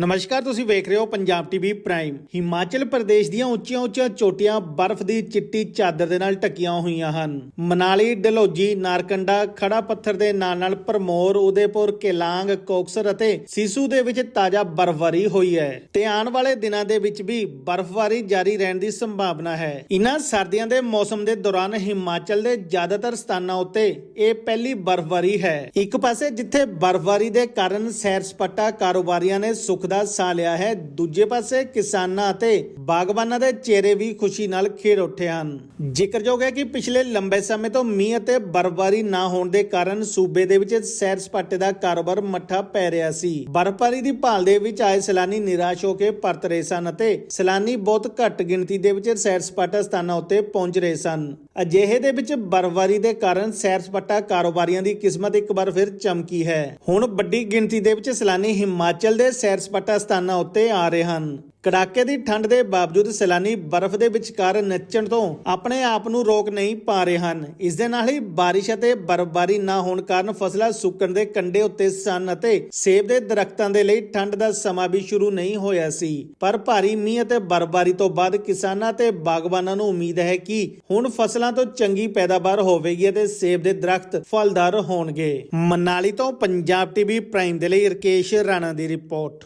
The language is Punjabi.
ਨਮਸਕਾਰ, ਤੁਸੀਂ ਵੇਖ ਰਹੇ ਹੋ ਪੰਜਾਬ ਟੀਵੀ ਪ੍ਰਾਈਮ। ਹਿਮਾਚਲ ਪ੍ਰਦੇਸ਼ ਦੀਆਂ ਉੱਚੀਆਂ ਉੱਚੀਆਂ ਚੋਟੀਆਂ ਬਰਫ਼ ਦੀ ਚਿੱਟੀ ਚਾਦਰ ਦੇ ਨਾਲ ਢੱਕੀਆਂ ਹੋਈਆਂ ਹਨ। ਮਨਾਲੀ, ਡਲਹੌਜੀ, ਨਾਰਕੰਡਾ ਖੜਾ ਪੱਥਰ ਦੇ ਨਾਲ ਨਾਲ ਪਰਮੋਰ ਉਦੇਪੁਰ, ਕੇਲਾਂਗ, ਕੋਕਸਰ ਅਤੇ ਸੀਸੂ ਦੇ ਵਿੱਚ ਤਾਜ਼ਾ ਬਰਫ਼ਬਾਰੀ ਹੋਈ ਹੈ। ਤੇ ਆਉਣ ਵਾਲੇ ਦਿਨਾਂ ਦੇ ਵਿੱਚ ਵੀ ਬਰਫ਼ਬਾਰੀ ਜਾਰੀ ਰਹਿਣ ਦੀ ਸੰਭਾਵਨਾ ਹੈ। ਇਨ੍ਹਾਂ ਸਰਦੀਆਂ ਦੇ ਮੌਸਮ ਦੇ ਦੌਰਾਨ ਹਿਮਾਚਲ ਦੇ ਜ਼ਿਆਦਾਤਰ ਸਥਾਨਾਂ ਉੱਤੇ ਇਹ ਪਹਿਲੀ ਬਰਫ਼ਬਾਰੀ ਹੈ। ਇੱਕ ਪਾਸੇ ਜਿੱਥੇ ਬਰਫ਼ਬਾਰੀ ਦੇ ਕਾਰਨ ਸੈਰ ਸਪਾਟਾ ਕਾਰੋਬਾਰੀਆਂ ਨੇ ਸੁੱਖ ਦਾ ਸਾਹ ਲਿਆ ਹੈ। ਦੂਜੇ ਪਾਸੇ ਕਿਸਾਨਾਂ ਅਤੇ ਬਾਗਬਾਨਾਂ ਦੇ ਚਿਹਰੇ ਵੀ ਖੁਸ਼ੀ ਨਾਲ ਖੇੜ ਉੱਠੇ ਹਨ। ਜ਼ਿਕਰਯੋਗ ਹੈ ਕਿ ਪਿਛਲੇ ਲੰਬੇ ਸਮੇਂ ਤੋਂ ਮੀਂਹ ਅਤੇ ਬਰਫ਼ਬਾਰੀ ਨਾ ਹੋਣ ਦੇ ਕਾਰਨ ਸੂਬੇ ਦੇ ਵਿੱਚ ਸੈਰ ਸਪਾਟੇ ਦਾ ਕਾਰੋਬਾਰ ਮੱਠਾ ਪੈ ਰਿਹਾ ਸੀ। ਬਰਫ਼ਬਾਰੀ ਦੀ ਭਾਲ ਦੇ ਵਿੱਚ ਆਏ ਸੈਲਾਨੀ ਨਿਰਾਸ਼ ਹੋ ਕੇ ਪਰਤ ਰਹੇ ਸਨ ਅਤੇ ਸੈਲਾਨੀ ਬਹੁਤ ਘੱਟ ਗਿਣਤੀ ਦੇ ਵਿੱਚ ਸੈਰ ਸਪਾਟਾ ਸਥਾਨਾਂ ਉੱਤੇ ਪਹੁੰਚ ਰਹੇ ਸਨ। ਅਜਿਹੇ ਦੇ ਵਿੱਚ ਬਰਫ਼ਬਾਰੀ ਦੇ ਕਾਰਨ ਸੈਰ ਸਪਾਟਾ ਕਾਰੋਬਾਰੀਆਂ ਦੀ ਕਿਸਮਤ ਇੱਕ ਵਾਰ ਫਿਰ ਚਮਕੀ ਹੈ। ਹੁਣ ਵੱਡੀ ਗਿਣਤੀ ਦੇ ਵਿੱਚ ਸੈਲਾਨੀ ਹਿਮਾਚਲ ਦੇ ਸੈਰ ਸਪਾਟਾ ਸਥਾਨਾਂ ਉੱਤੇ ਆ ਰਹੇ ਹਨ। ਕੜਾਕੇ ਦੀ ਠੰਡ ਦੇ ਬਾਵਜੂਦ ਸੈਲਾਨੀ ਬਰਫ਼ ਦੇ ਵਿਚਕਾਰ ਨੱਚਣ ਤੋਂ ਆਪਣੇ ਆਪ ਨੂੰ ਰੋਕ ਨਹੀਂ ਪਾ ਰਹੇ ਹਨ। ਇਸ ਦੇ ਨਾਲ ਹੀ ਬਾਰਿਸ਼ ਅਤੇ ਬਰਫ਼ਬਾਰੀ ਨਾ ਹੋਣ ਕਾਰਨ ਫਸਲਾਂ ਸੁੱਕਣ ਦੇ ਕੰਢੇ ਉੱਤੇ ਸਨ ਅਤੇ ਸੇਬ ਦੇ ਦਰਖਤਾਂ ਦੇ ਲਈ ਠੰਡ ਦਾ ਸਮਾਂ ਵੀ ਸ਼ੁਰੂ ਨਹੀਂ ਹੋਇਆ ਸੀ। ਪਰ ਭਾਰੀ ਮੀਂਹ ਅਤੇ ਬਰਫ਼ਬਾਰੀ ਤੋਂ ਬਾਅਦ ਕਿਸਾਨਾਂ ਤੇ ਬਾਗਬਾਨਾਂ ਨੂੰ ਉਮੀਦ ਹੈ ਕਿ ਹੁਣ ਫਸਲਾਂ ਤੋਂ ਚੰਗੀ ਪੈਦਾਵਾਰ ਹੋਵੇਗੀ ਅਤੇ ਸੇਬ ਦੇ ਦਰਖਤ ਫਲਦਾਰ ਹੋਣਗੇ। ਮਨਾਲੀ ਤੋਂ ਪੰਜਾਬ ਟੀਵੀ ਪ੍ਰਾਈਮ ਦੇ ਲਈ ਰਕੇਸ਼ ਰਾਣਾ ਦੀ ਰਿਪੋਰਟ।